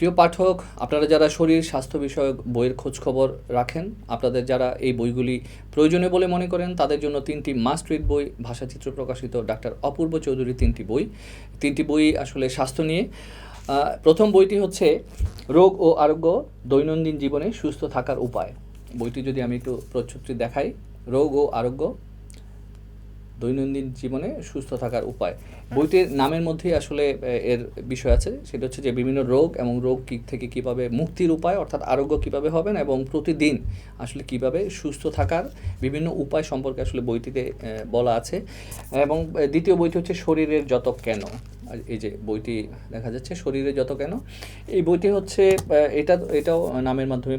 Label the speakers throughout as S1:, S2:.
S1: প্রিয় পাঠক, আপনারা যারা শরীর স্বাস্থ্য বিষয়ক বইয়ের খোঁজ খবর রাখেন, আপনাদের যারা এই বইগুলি প্রয়োজনীয় বলে মনে করেন, তাদের জন্য তিনটি মাস্ট রিড বই, ভাষাচিত্র প্রকাশিত ডাক্তার অপূর্ব চৌধুরী তিনটি বই। তিনটি বই আসলে স্বাস্থ্য নিয়ে। প্রথম বইটি হচ্ছে, রোগ ও আরোগ্য দৈনন্দিন জীবনে সুস্থ থাকার উপায়। বইটি যদি আমি একটু প্রচ্ছদটি দেখাই, রোগ ও আরোগ্য দৈনন্দিন জীবনে সুস্থ থাকার উপায়। বইটির নামের মধ্যেই আসলে এর বিষয় আছে। সেটা হচ্ছে যে, বিভিন্ন রোগ এবং রোগ কী থেকে কীভাবে মুক্তির উপায়, অর্থাৎ আরোগ্য কীভাবে হবেন এবং প্রতিদিন আসলে কীভাবে সুস্থ থাকার বিভিন্ন উপায় সম্পর্কে আসলে বইটিতে বলা আছে। এবং দ্বিতীয় বইটি হচ্ছে, শরীরের যত কেন এই যে বইটি দেখা যাচ্ছে, শরীরে যত কেন, এই বইটি হচ্ছে এটা, এটাও নামের মাধ্যমে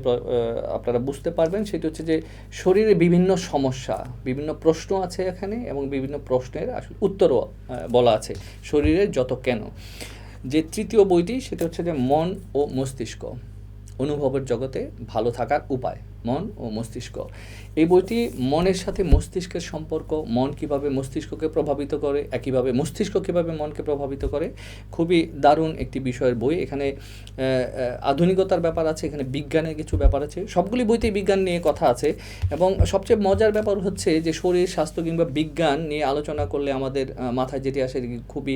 S1: আপনারা বুঝতে পারবেন, সেটি হচ্ছে যে শরীরে বিভিন্ন সমস্যা, বিভিন্ন প্রশ্ন আছে এখানে এবং বিভিন্ন প্রশ্নের আসলে উত্তরও বলা আছে শরীরের যত কেন। যে তৃতীয় বইটি, সেটা হচ্ছে যে মন ও মস্তিষ্ক, অনুভবের জগতে ভালো থাকার উপায়। মন ও মস্তিষ্ক। এই বইটি মনের সাথে মস্তিষ্কের সম্পর্ক, মন কীভাবে মস্তিষ্ককে প্রভাবিত করে, একইভাবে মস্তিষ্ক কীভাবে মনকে প্রভাবিত করে, খুবই দারুণ একটি বিষয়ের বই। এখানে আধুনিকতার ব্যাপার আছে, এখানে বিজ্ঞানের কিছু ব্যাপার আছে। সবগুলি বইতেই বিজ্ঞান নিয়ে কথা আছে এবং সবচেয়ে মজার ব্যাপার হচ্ছে যে শরীর, স্বাস্থ্য কিংবা বিজ্ঞান নিয়ে আলোচনা করলে আমাদের মাথায় যেটি আসে খুবই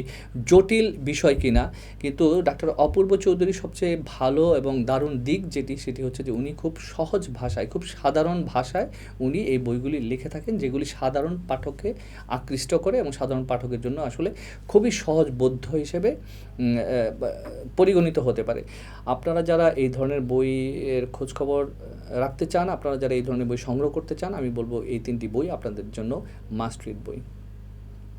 S1: জটিল বিষয় কিনা, কিন্তু ডাক্তার অপূর্ব চৌধুরী সবচেয়ে ভালো এবং দারুণ দিক যেটি, সেটি হচ্ছে যে উনি খুব সহজ ভাষায়, খুব সাধারণ ভাষায় উনি এই বইগুলি লিখে থাকেন, যেগুলি সাধারণ পাঠককে আকৃষ্ট করে এবং সাধারণ পাঠকের জন্য আসলে খুবই সহজ সহজবোধ্য হিসেবে পরিগণিত হতে পারে। আপনারা যারা এই ধরনের বইয়ের খোঁজখবর রাখতে চান, আপনারা যারা এই ধরনের বই সংগ্রহ করতে চান, আমি বলব এই তিনটি বই আপনাদের জন্য মাস্ট রিড বই।